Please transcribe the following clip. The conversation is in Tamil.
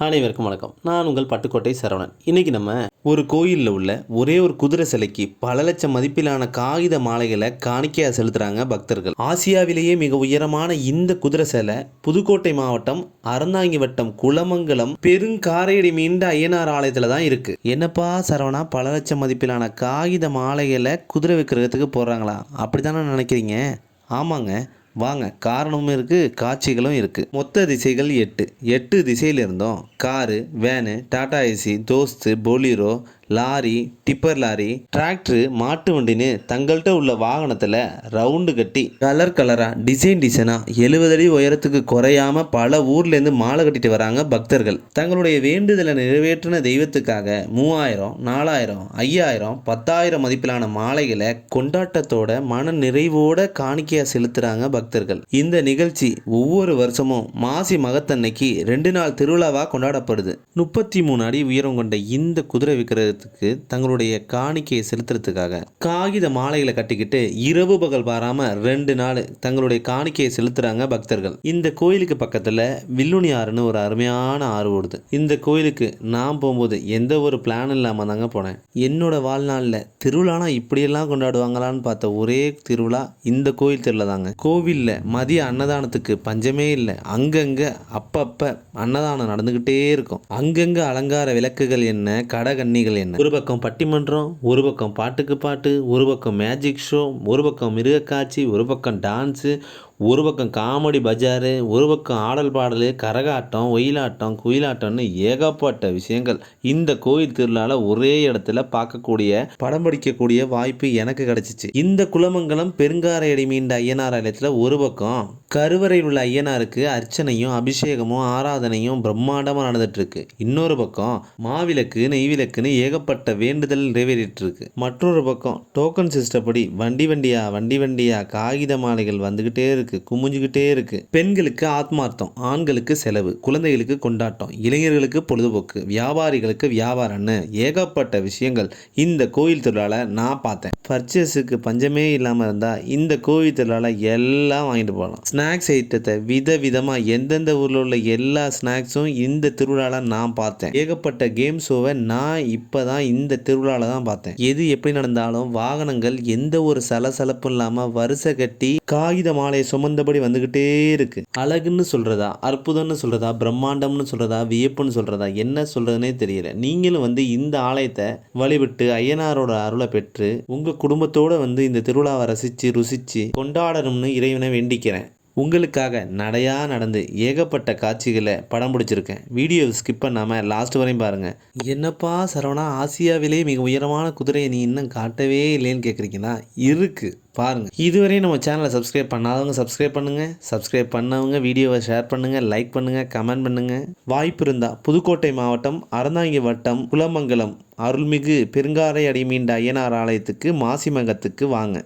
அனைவருக்கும் வணக்கம். நான் உங்கள் பட்டுக்கோட்டை சரவணன். இன்னைக்கு நம்ம ஒரு கோயிலில் உள்ள ஒரே ஒரு குதிரை சிலைக்கு பல லட்சம் மதிப்பிலான காகித மாலைகளை காணிக்கையா செலுத்துறாங்க பக்தர்கள். ஆசியாவிலேயே மிக உயரமான இந்த குதிரை சிலை புதுக்கோட்டை மாவட்டம் அறந்தாங்கி வட்டம் குளமங்கலம் பெருங்காரையடி மீண்ட ஐயனார் ஆலயத்தில் தான் இருக்கு. என்னப்பா சரவணா பல லட்சம் மதிப்பிலான காகித மாலைகளை குதிரை விற்கிறதுக்கு போடுறாங்களா? அப்படித்தானே நினைக்கிறீங்க? ஆமாங்க. வாங்க காரணமும் இருக்குது காட்சிகளும் இருக்குது மொத்த திசைகள் எட்டு. எட்டு திசையில் இருந்தோம் car van Tata AC Dost Bolero lorry tipper lorry tractor மாட்டு வண்டின்னு தங்கள்கிட்ட உள்ள வாகனத்தில் ரவுண்டு கட்டி கலர் கலராக டிசைன் டிசைனாக எழுபது அடி உயரத்துக்கு குறையாம பல ஊர்லேருந்து மாலை கட்டிட்டு வராங்க பக்தர்கள். தங்களுடைய வேண்டுதலை நிறைவேற்றின தெய்வத்துக்காக மூவாயிரம் நாலாயிரம் ஐயாயிரம் பத்தாயிரம் மதிப்பிலான மாலைகளை கொண்டாட்டத்தோட மன நிறைவோட காணிக்கையாக செலுத்துகிறாங்க பக்தர்கள். இந்த நிகழ்ச்சி ஒவ்வொரு வருஷமும் மாசி மகத்தன்னைக்கு ரெண்டு நாள் திருவிழாவாக கொண்டாடப்படுது. முப்பத்தி மூணு அடி உயரம் கொண்ட இந்த குதிரை மாநிலத்துக்கு தங்களுடைய காணிக்கையை செலுத்துறதுக்காக காகித மாலைகளை கட்டிக்கிட்டு இரவு பகல் பாராம ரெண்டு நாள் தங்களுடைய காணிக்கையை செலுத்துறாங்க பக்தர்கள். இந்த கோயிலுக்கு பக்கத்துல வில்லுனி ஆறுன்னு ஒரு அருமையான ஆறு ஓடுது. இந்த கோயிலுக்கு நான் போகும்போது எந்த ஒரு பிளான் இல்லாம தாங்க போனேன். என்னோட வாழ்நாளில் திருவிழானா இப்படியெல்லாம் கொண்டாடுவாங்களான்னு பார்த்த ஒரே திருவிழா இந்த கோயில் திருவிழா தாங்க. கோவிலில் மதிய அன்னதானத்துக்கு பஞ்சமே இல்லை. அங்கங்க அப்பப்ப அன்னதானம் நடந்துக்கிட்டே இருக்கும். அங்கங்க அலங்கார விளக்குகள் என்ன கடகன்னிகள் என்ன? ஒரு பக்கம் பட்டிமன்றம் ஒரு பக்கம் பாட்டுக்கு பாட்டு ஒரு பக்கம் மேஜிக் ஷோ ஒரு பக்கம் மிருகக்காட்சி ஒரு பக்கம் டான்ஸு ஒரு பக்கம் காமெடி பஜாரு ஒரு பக்கம் ஆடல் பாடல் கரகாட்டம் ஒயிலாட்டம் குயிலாட்டம்னு ஏகப்பட்ட விஷயங்கள். இந்த கோயில் திருவிழாவில் ஒரே இடத்துல பார்க்கக்கூடிய படம் படிக்கக்கூடிய வாய்ப்பு எனக்கு கிடைச்சிச்சு. இந்த குலமங்கலம் பெருங்காரையடி மீண்ட ஐயனார் ஆலயத்தில் ஒரு பக்கம் கருவறையில் உள்ள ஐயனாருக்கு அர்ச்சனையும் அபிஷேகமும் ஆராதனையும் பிரம்மாண்டமாக நடந்துட்டுருக்கு. இன்னொரு பக்கம் மாவிளக்கு நெய்விளக்குன்னு ஏகப்பட்ட வேண்டுதல் நிறைவேறிட்டுருக்கு. மற்றொரு பக்கம் டோக்கன் சிஸ்டப்படி வண்டி வண்டியா வண்டி வண்டியா காகித மாலைகள் வந்துக்கிட்டே இருக்கு. குமிஞ்சுக்கிட்டே இருக்கு. பெண்களுக்கு ஆத்மார்த்தம் ஆண்களுக்கு செலவு குழந்தைகளுக்கு கொண்டாட்டம் இளைஞர்களுக்கு பொழுதுபோக்கு வியாபாரிகளுக்கு வியாபாரம்னு ஏகப்பட்ட விஷயங்கள் இந்த கோயில் திருவிழால நான் பார்த்தேன். பர்ச்சேஸுக்கு பஞ்சமே இல்லாமல் இருந்தால் இந்த கோயில் திருவிழால எல்லாம் வாங்கிட்டு போகலாம். ஸ்நாக்ஸ் ஐட்டத்தை வித விதமாக எந்தெந்த ஊரில் உள்ள எல்லா ஸ்நாக்ஸும் இந்த திருவிழால நான் பார்த்தேன். ஏகப்பட்ட கேம் ஷோவை நான் இப்போ தான் இந்த திருவிழால தான் பார்த்தேன். எது எப்படி நடந்தாலும் வாகனங்கள் எந்த ஒரு சலசலப்பும் இல்லாமல் வரிசை கட்டி காகித மாலை சுமந்தபடி வந்துக்கிட்டே இருக்குது அழகுன்னு சொல்கிறதா அற்புதம்னு சொல்கிறதா பிரம்மாண்டம்னு சொல்கிறதா வியப்புன்னு சொல்கிறதா என்ன சொல்கிறதுனே தெரியல. நீங்களும் வந்து இந்த ஆலயத்தை வழிபட்டு ஐயனாரோட அருளை பெற்று உங்கள் குடும்பத்தோடு வந்து இந்த திருவிழாவை ரசித்து ருசித்து கொண்டாடணும்னு இறைவனை வேண்டிக்கிறேன். உங்களுக்காக நடையாக நடந்து ஏகப்பட்ட காட்சிகளை படம் பிடிச்சிருக்கேன். வீடியோ ஸ்கிப் பண்ணாமல் லாஸ்ட் வரையும் பாருங்கள் என்னப்பா சரவணா ஆசியாவிலே மிக உயரமான குதிரையை நீ இன்னும் காட்டவே இல்லைன்னு கேட்குறீங்கன்னா இருக்குது பாருங்கள் இதுவரையும் நம்ம சேனலை சப்ஸ்கிரைப் பண்ணாதவங்க சப்ஸ்கிரைப் பண்ணுங்கள் சப்ஸ்கிரைப் பண்ணவங்க வீடியோவை ஷேர் பண்ணுங்கள் லைக் பண்ணுங்கள் கமெண்ட் பண்ணுங்கள் வாய்ப்பு இருந்தால் புதுக்கோட்டை மாவட்டம் அறந்தாங்கி வட்டம் குலமங்கலம் அருள்மிகு பெருங்காரை அடிமீண்ட ஐயனார் ஆலயத்துக்கு மாசிமங்கத்துக்கு வாங்க.